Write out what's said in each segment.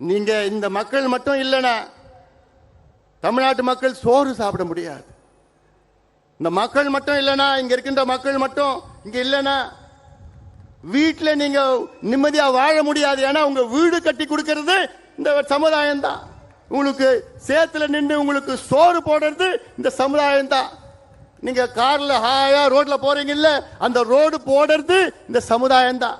நீங்க இந்த மக்கள் மட்டும் இல்லைனா தமிழ்நாட்டு மக்கள் சோறு சாப்பிட முடியாது. இந்த மக்கள் மட்டும் இல்லைனா இங்க இருக்கின்ற மக்கள் மட்டும் இங்க இல்லைன்னா வீட்டில் நீங்க நிம்மதியா வாழ முடியாது. ஏன்னா உங்க வீடு கட்டி கொடுக்கறது இந்த சமுதாயம் தான் உங்களுக்கு சேத்துல நின்று உங்களுக்கு சோறு போடுறது இந்த சமுதாயம் தான் நீங்க கார்ல ஹாயா ரோட்ல போறீங்கல்ல அந்த ரோடு போடுறது இந்த சமுதாயம் தான்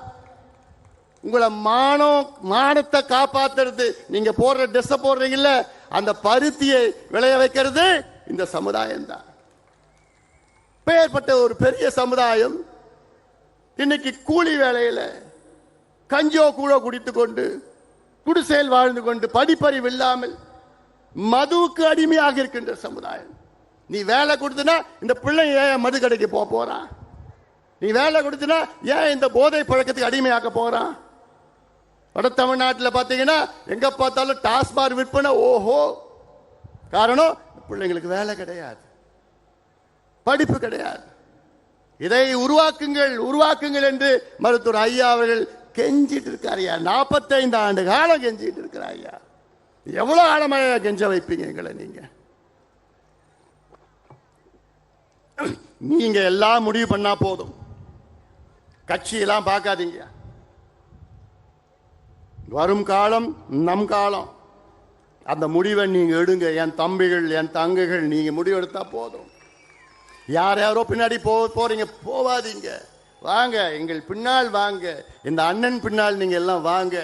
உங்களை மானம் மானத்தை காப்பாத்துறது. நீங்க போடுற ட்ரெஸ் போடுறீங்கல்ல அந்த பருத்தியை விளைய வைக்கிறது இந்த சமுதாயம் தான் பெயர்பட்ட ஒரு பெரிய சமுதாயம் இன்னைக்கு கூலி வேலையில கஞ்சோ கூழோ குடித்து கொண்டு குடிசையில் வாழ்ந்து கொண்டு படிப்பறிவு இல்லாமல் மதுவுக்கு அடிமையாக இருக்கின்ற சமுதாயம். நீ வேலை கொடுத்தனா இந்த பிள்ளை ஏன் மது கடைக்கு போக போறான் நீ வேலை கொடுத்தனா ஏன் இந்த போதை பழக்கத்துக்கு அடிமையாக்க போறான் வட தமிழ்நாட்டில் பார்த்தீங்கன்னா எங்க பார்த்தாலும் டாஸ்மார் விற்பனை ஓஹோ. காரணம் பிள்ளைங்களுக்கு வேலை கிடையாது. படிப்பு கிடையாது. இதை உருவாக்குங்கள் உருவாக்குங்கள் என்று மருத்துவர் ஐயா அவர்கள் கெஞ்சிட்டு இருக்காரு ஐயா. நாற்பத்தைந்து ஆண்டு காலம் கெஞ்சிட்டு இருக்கிறார் ஐயா. எவ்வளோ ஆழமாக கெஞ்ச வைப்பீங்க எங்களை நீங்கள் நீங்கள் எல்லாம் முடிவு பண்ணால் போதும். கட்சியெல்லாம் பார்க்காதீங்க வரும் காலம் நம் காலம். அந்த முடிவை நீங்கள் எடுங்க. என் தம்பிகள் என் தங்கைகள் நீங்கள் முடிவெடுத்தா போதும். யார் யாரோ பின்னாடி போ போகிறீங்க போவாதீங்க. வாங்க எங்கள் பின்னால் வாங்க. இந்த அண்ணன் பின்னால் நீங்கள் எல்லாம் வாங்க.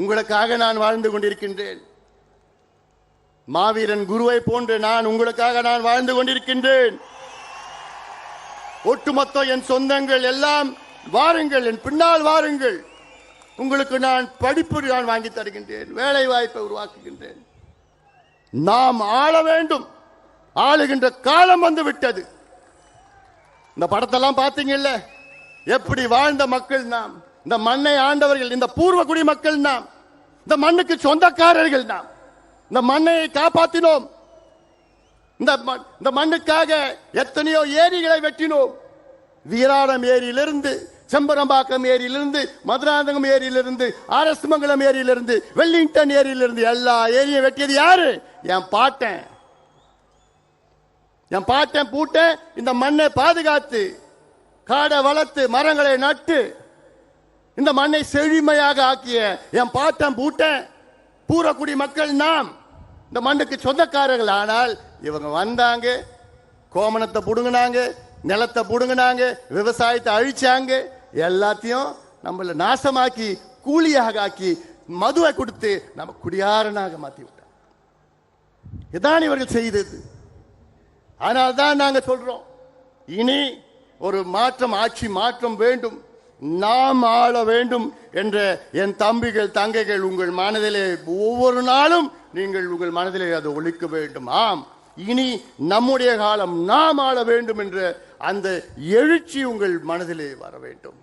உங்களுக்காக நான் வாழ்ந்து கொண்டிருக்கின்றேன். மாவீரன் குருவை போன்று நான் உங்களுக்காக நான் வாழ்ந்து கொண்டிருக்கின்றேன். ஒட்டுமொத்த என் சொந்தங்கள் எல்லாம் வாருங்கள். என் பின்னால் வாருங்கள். உங்களுக்கு நான் படிப்பு நான் வாங்கி தருகின்றேன் வேலை வாய்ப்பை உருவாக்குகின்றேன். நாம் ஆள வேண்டும். ஆளுகின்ற காலம் வந்து விட்டது. இந்த படத்தெல்லாம் பார்த்தீங்கல்ல? எப்படி வாழ்ந்த மக்கள் நாம் இந்த மண்ணை ஆண்டவர்கள் இந்த பூர்வகுடி மக்கள் நாம் இந்த மண்ணுக்கு சொந்தக்காரர்கள் நாம் இந்த மண்ணை காப்பாற்றினோம் இந்த மண்- இந்த மண்ணுக்காக எத்தனையோ ஏரிகளை வெட்டினோம். வீராணம் ஏரியிலிருந்து செம்பரம்பாக்கம் ஏரியிலிருந்து மதுராந்தகம் ஏரியிலிருந்து ஆர்எஸ் மங்கலம் ஏரியிலிருந்து வெல்லிங்டன் ஏரியிலிருந்து எல்லா ஏரியும் வெட்டியது யாரு? என் பாட்டன். என் பாட்டன் பூட்டேன் இந்த மண்ணை பாதுகாத்து காடை வளர்த்து மரங்களை நட்டு இந்த மண்ணை செழுமையாக ஆக்கிய என் பாட்டன் பூட்டன் பூரக்குடி மக்கள் நாம் இந்த மண்ணுக்கு சொந்தக்காரர்கள். ஆனால் இவங்க வந்தாங்க கோமணத்தை புடுங்கினாங்க நிலத்தை புடுங்கினாங்க விவசாயத்தை அழிச்சாங்க எல்லாத்தையும் நம்மளை நாசமாக்கி கூலியாக ஆக்கி மதுவை கொடுத்து நம்ம குடியாரனாக மாற்றி விட்டார் இதான் இவர்கள் செய்தது. ஆனால் தான் நாங்கள் சொல்றோம் இனி ஒரு மாற்றம் ஆட்சி மாற்றம் வேண்டும் நாம் ஆள வேண்டும் என்ற என் தம்பிகள் தங்கைகள் உங்கள் மனதிலே ஒவ்வொரு நாளும் நீங்கள் உங்கள் மனதிலே அதை ஒழிக்க வேண்டும். ஆம் இனி நம்முடைய காலம் நாம் ஆள வேண்டும் என்ற அந்த எழுச்சி உங்கள் மனதிலே வர வேண்டும்.